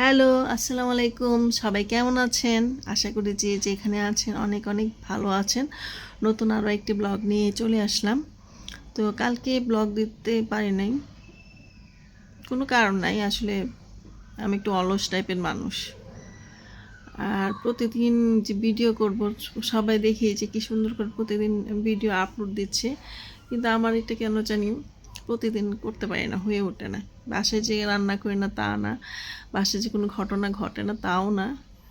Hello, আসসালামু আলাইকুম। সবাই কেমন আছেন? আশা করি যে যেখানে আছেন অনেক অনেক ভালো আছেন। নতুন আরও একটি ব্লগ নিয়ে চলে আসলাম। তো কালকে ব্লগ দিতে পারি নাই। কোনো কারণ নাই, আসলে আমি একটু অলস টাইপের মানুষ। আর প্রতিদিন যে ভিডিও করব, সবাই দেখি যে কি সুন্দর করে প্রতিদিন ভিডিও আপলোড দিচ্ছে। কিন্তু আমার এটা কেন জানি প্রতিদিন করতে পারি না, হয়ে ওঠে না। বাসায় যে রান্না করি না তা না, বাসায় যে কোনো ঘটনা ঘটে না তাও না,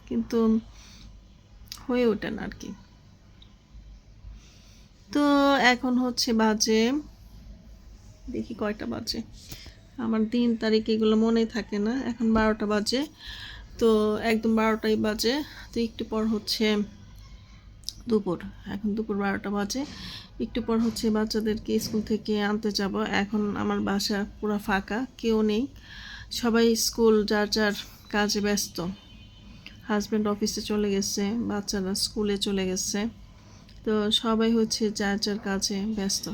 কিন্তু হয়ে ওঠে না আর কি। তো এখন হচ্ছে বাজে, দেখি কয়টা বাজে। আমার দিন তারিখ এগুলো মনে থাকে না, এখন বারোটা বাজে। তো একদম বারোটাই বাজে, তো একটু পর হচ্ছে দুপুর। এখন দুপুর বারোটা বাজে। একটু পর হচ্ছে বাচ্চাদেরকে স্কুল থেকে আনতে যাব। এখন আমার বাসা পুরো ফাঁকা, কেউ নেই। সবাই স্কুল, যার যার কাজে ব্যস্ত। হাজব্যান্ড অফিসে চলে গেছে, বাচ্চারা স্কুলে চলে গেছে। তো সবাই হচ্ছে যার যার কাজে ব্যস্ত।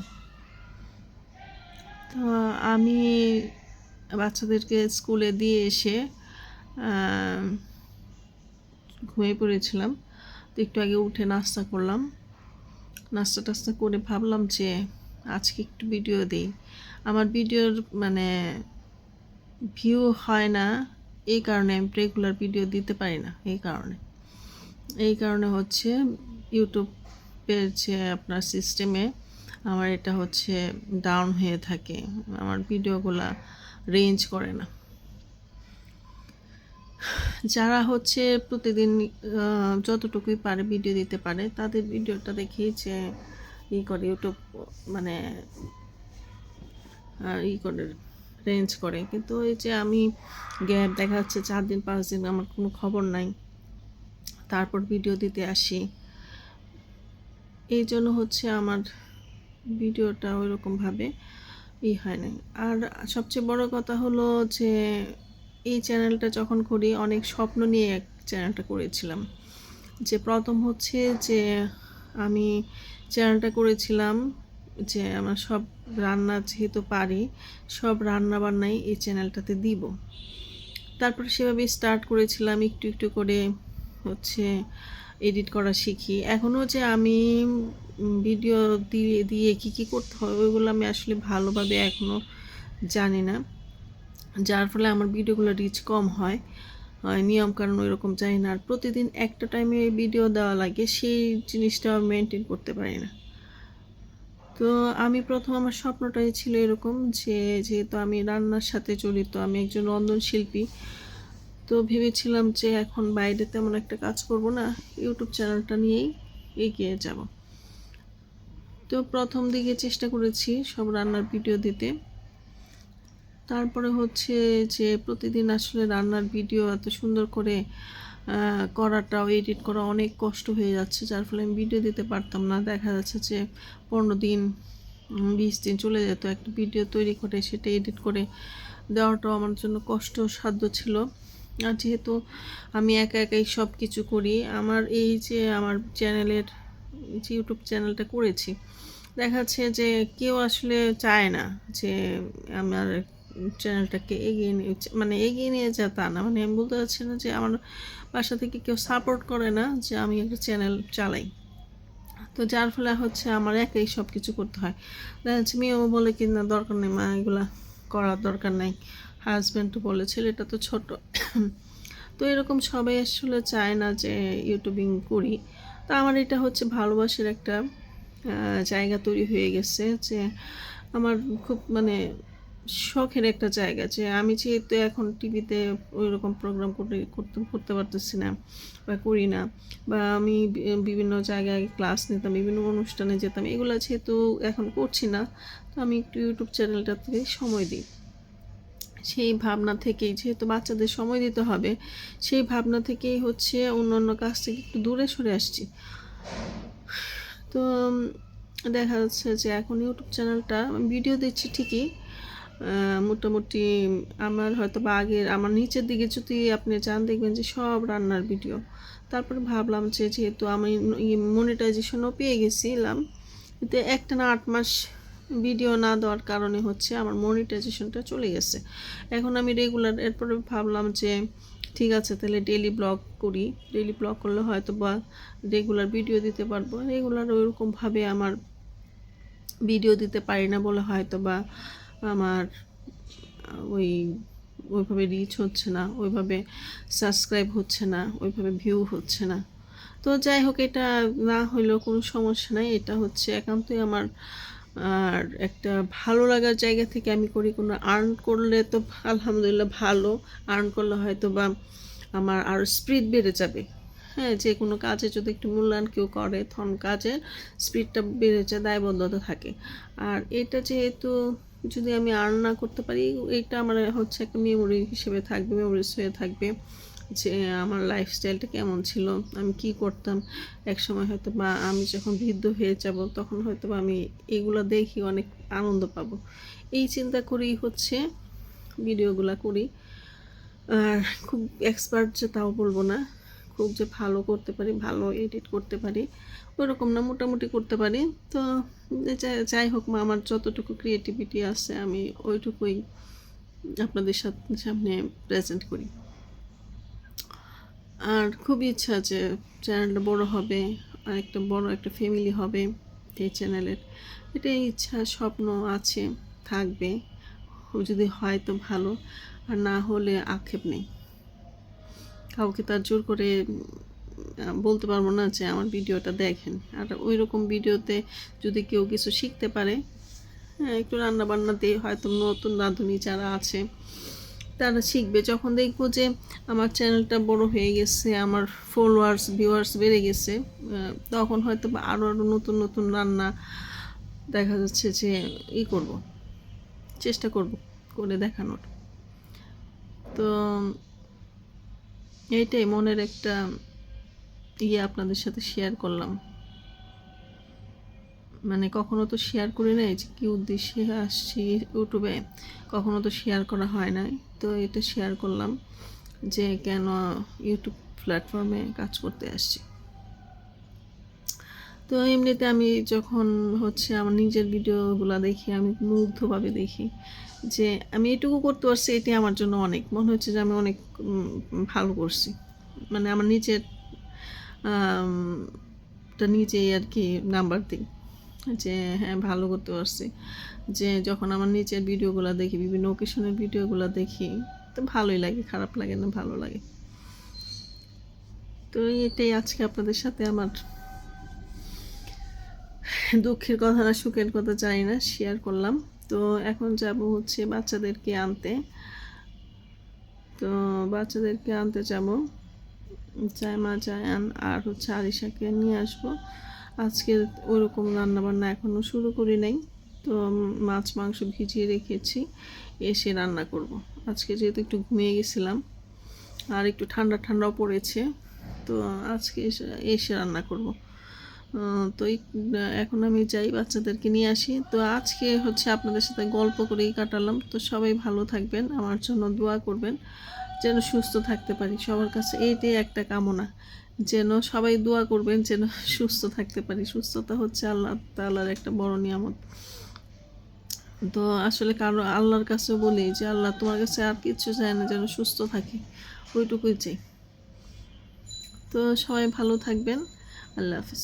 তো আমি বাচ্চাদেরকে স্কুলে দিয়ে এসে ঘুমিয়ে পড়েছিলাম। তো একটু আগে উঠে নাস্তা করলাম। নাস্তা টাস্তা করে ভাবলাম যে আজকে একটু ভিডিও দিই। আমার ভিডিওর মানে ভিউ হয় না, এই কারণে আমি রেগুলার ভিডিও দিতে পারি না, এই কারণে। এই কারণে হচ্ছে ইউটিউবের যে আপনার সিস্টেমে আমার এটা হচ্ছে ডাউন হয়ে থাকে, আমার ভিডিওগুলা রেঞ্জ করে না। যারা হচ্ছে প্রতিদিন যতটুকুই পারে ভিডিও দিতে পারে, তাদের ভিডিওটা দেখি যে ই করে ইউটিউব মানে ই করে রেঞ্জ করে। কিন্তু এই যে আমি গ্যাপ দেখা যাচ্ছে চার দিন, পাঁচ দিন আমার কোনো খবর নাই, তারপর ভিডিও দিতে আসি। এই জন্য হচ্ছে আমার ভিডিওটা ওই রকমভাবে ই হয় না আর সবচেয়ে বড় কথা হলো যে এই চ্যানেলটা যখন করি, অনেক স্বপ্ন নিয়ে এক চ্যানেলটা করেছিলাম। যে প্রথম হচ্ছে যে আমি চ্যানেলটা করেছিলাম যে আমার সব রান্না যেহেতু পারি, সব রান্না বান্নাই এই চ্যানেলটাতে দিব। তারপরে সেভাবে স্টার্ট করেছিলাম একটু একটু করে হচ্ছে এডিট করা শিখি। এখনও যে আমি ভিডিও দিয়ে দিয়ে কী কী করতে হবে, ওইগুলো আমি আসলে ভালোভাবে এখনও জানি না। যার ফলে আমার ভিডিওগুলো রিচ কম হয় নিয়ম কারণ ওই রকম জানি না। আর প্রতিদিন একটা টাইমে ভিডিও দেওয়া লাগে, সেই জিনিসটা মেনটেন করতে পারি না। তো আমি প্রথম আমার স্বপ্নটাই ছিল এরকম যে, যেহেতু আমি রান্নার সাথে জড়িত, আমি একজন রন্ধন শিল্পী তো ভেবেছিলাম যে এখন বাইরে তেমন একটা কাজ করব না, ইউটিউব চ্যানেলটা নিয়েই এগিয়ে যাব। তো প্রথম দিকে চেষ্টা করেছি সব রান্নার ভিডিও দিতে। তারপরে হচ্ছে যে প্রতিদিন আসলে রান্নার ভিডিও এত সুন্দর করে করাটাও এডিট করা অনেক কষ্ট হয়ে যাচ্ছে। যার ফলে আমি ভিডিও দিতে পারতাম না। দেখা যাচ্ছে যে পনেরো দিন বিশ দিন চলে যেত। একটা ভিডিও তৈরি করে, সেটা এডিট করে দেওয়াটাও আমার জন্য কষ্ট সাধ্য ছিল। আর যেহেতু আমি একা একাই সব কিছু করি, আমার এই যে আমার চ্যানেলের, যে ইউটিউব চ্যানেলটা করেছি দেখাচ্ছে যে কেউ আসলে চায় না যে আমার চ্যানেলটাকে এগিয়ে নিয়ে মানে এগিয়ে নিয়ে যায় তা না। মানে আমি বলতে চাচ্ছি না যে আমার বাসা থেকে কেউ সাপোর্ট করে না যে আমি একটা চ্যানেল চালাই। তো যার ফলে হচ্ছে আমার একাই সব কিছু করতে হয়। দেখা যাচ্ছে মেয়েও বলে কি, না, দরকার নেই মা, এগুলা করার দরকার নেই। হাজব্যান্ডও বলে, ছেলেটা তো ছোট। তো এরকম সবাই আসলে চায় না যে ইউটিউবিং করি। তো আমার এটা হচ্ছে ভালোবাসার একটা জায়গা তৈরি হয়ে গেছে যে আমার খুব মানে শখের একটা জায়গা যে আমি যেহেতু এখন টিভিতে ওই রকম প্রোগ্রাম করে করতে করতে পারতেছি না বা করি না বা আমি বিভিন্ন জায়গায় ক্লাস নিতাম, বিভিন্ন অনুষ্ঠানে যেতাম, এগুলো যেহেতু এখন করছি না, তো আমি একটু ইউটিউব চ্যানেলটাতে সময় দিই। সেই ভাবনা থেকেই যেহেতু বাচ্চাদের সময় দিতে হবে, সেই ভাবনা থেকেই হচ্ছে অন্য অন্য কাজ থেকে একটু দূরে সরে আসছি। তো দেখা যাচ্ছে যে এখন ইউটিউব চ্যানেলটা ভিডিও দিচ্ছি ঠিকই মোটামুটি আমার হয়তো বা আগের, আমার নিচের দিকে যদি আপনি চান দেখবেন যে সব রান্নার ভিডিও। তারপরে ভাবলাম যে যেহেতু আমি মনিটাইজেশনও পেয়ে গেছিলাম, কিন্তু একটা না আট মাস ভিডিও না দেওয়ার কারণে হচ্ছে আমার মনিটাইজেশনটা চলে গেছে। এখন আমি রেগুলার এরপরে ভাবলাম যে ঠিক আছে, তাহলে ডেলি ব্লগ করি। ডেলি ব্লগ করলে হয়তো বা রেগুলার ভিডিও দিতে পারব। রেগুলার ওইরকমভাবে আমার ভিডিও দিতে পারি না বলে হয়তো বা আমার ওই, ওইভাবে রিচ হচ্ছে না, ওইভাবে সাবস্ক্রাইব হচ্ছে না, ওইভাবে ভিউ হচ্ছে না। তো যাই হোক, এটা না হইলেও কোনো সমস্যা নাই। এটা হচ্ছে একান্তই আমার, আর একটা ভালো লাগার জায়গা থেকে আমি করি। কোনো আর্ন করলে তো আলহামদুলিল্লাহ ভালো। আর্ন করলে হয়তো বা আমার আরও স্পিড বেড়ে যাবে। হ্যাঁ যে কোনো কাজে যদি একটু মূল্যায়ন কেউ করে তখন কাজের স্পিডটা বেড়ে যায় দায়বদ্ধতা থাকে। আর এটা যেহেতু যদি আমি আর্ন না করতে পারি, এটা আমার হচ্ছে একটা মেমোরি হিসেবে থাকবে মেমোরিজ হয়ে থাকবে যে, আমার লাইফস্টাইলটা কেমন ছিল, আমি কি করতাম। এক সময় হয়তো বা আমি যখন বৃদ্ধ হয়ে যাব, তখন হয়তো বা আমি এগুলো দেখি অনেক আনন্দ পাবো। এই চিন্তা করেই হচ্ছে ভিডিওগুলো করি। আর খুব এক্সপার্ট যে তাও বলব না। খুব যে ভালো করতে পারি, ভালো এডিট করতে পারি ওরকম না, মোটামুটি করতে পারি। তো যাই- হোক মা, আমার যতটুকু ক্রিয়েটিভিটি আছে আমি ওইটুকুই আপনাদের সামনে প্রেজেন্ট করি। আর খুবই ইচ্ছা যে চ্যানেলটা বড় হবে আর একটা বড় একটা ফ্যামিলি হবে এই চ্যানেলের এটাই ইচ্ছা, স্বপ্ন আছে, থাকবে। যদি হয় তো ভালো, আর না হলে আক্ষেপ নেই। কাউকে তার জোর করে বলতে পারব না যে আমার ভিডিওটা দেখেন। আর ওই রকম ভিডিওতে যদি কেউ কিছু শিখতে পারে হ্যাঁ একটু রান্না বান্না দিয়ে হয়তো নতুন রাঁধুনি যারা আছে, তারা শিখবে। যখন দেখব যে আমার চ্যানেলটা বড় হয়ে গেছে, আমার ফলোয়ার্স ভিউয়ার্স বেড়ে গেছে তখন হয়তো আরও আরও নতুন নতুন রান্না দেখা যাচ্ছে যে ই করব, চেষ্টা করব করে দেখানোর। তো এইটাই মনের একটা ইয়ে আপনাদের সাথে শেয়ার করলাম। মানে কখনো তো শেয়ার করি নাই যে কী উদ্দেশ্যে আসছি ইউটিউবে কখনো তো শেয়ার করা হয় নাই। তো এটা শেয়ার করলাম যে কেন ইউটিউব প্ল্যাটফর্মে কাজ করতে আসছি। তো এমনিতে আমি যখন হচ্ছে আমার নিজের ভিডিওগুলো দেখি, আমি মুগ্ধভাবে দেখি। যে আমি এটুকু করতে পারছি, এটি আমার জন্য অনেক। মনে হচ্ছে যে আমি অনেক ভালো করছি। মানে আমার নিজের নিজেই আর কি নাম্বার দিই। যে হ্যাঁ ভালো করতে পারছি। যে যখন আমার নিজের ভিডিওগুলো দেখি, বিভিন্ন ওকেশনের ভিডিওগুলো দেখি, তো ভালোই লাগে, খারাপ লাগে না, ভালো লাগে। তো এটাই আজকে আপনাদের সাথে আমার দুঃখের কথা না, সুখের কথা জানি না শেয়ার করলাম। তো এখন যাব হচ্ছে বাচ্চাদেরকে আনতে তো বাচ্চাদেরকে আনতে যাব জায়মা জায়ান আর হচ্ছে আরিশাকে নিয়ে আসব আজকে ওরকম রান্নাবান্না এখনও শুরু করি নাই তো মাছ, মাংস ভিজিয়ে রেখেছি, এসে রান্না করব। আজকে যেহেতু একটু ঘুমিয়ে গেছিলাম আর একটু ঠান্ডা, ঠান্ডাও পড়েছে, তো আজকে এসে রান্না করব। তো এখন আমি যাই বাচ্চাদেরকে নিয়ে আসি। তো আজকে হচ্ছে আপনাদের সাথে গল্প করেই কাটালাম। তো সবাই ভালো থাকবেন, আমার জন্য দোয়া করবেন, যেন সুস্থ থাকতে পারি। সবার কাছে এইটাই একটা কামনা, যেন সবাই দোয়া করবেন যেন সুস্থ থাকতে পারি। সুস্থতা হচ্ছে আল্লাহ তাআলার একটা বড় নিয়ামত। তো আসলে কারও আল্লাহর কাছে বলি যে, আল্লাহ, তোমার কাছে আর কিছু চাই না, যেন সুস্থ থাকি। ওইটুকুই চাই। তো সবাই ভালো থাকবেন। আল্লাহ হাফিজ।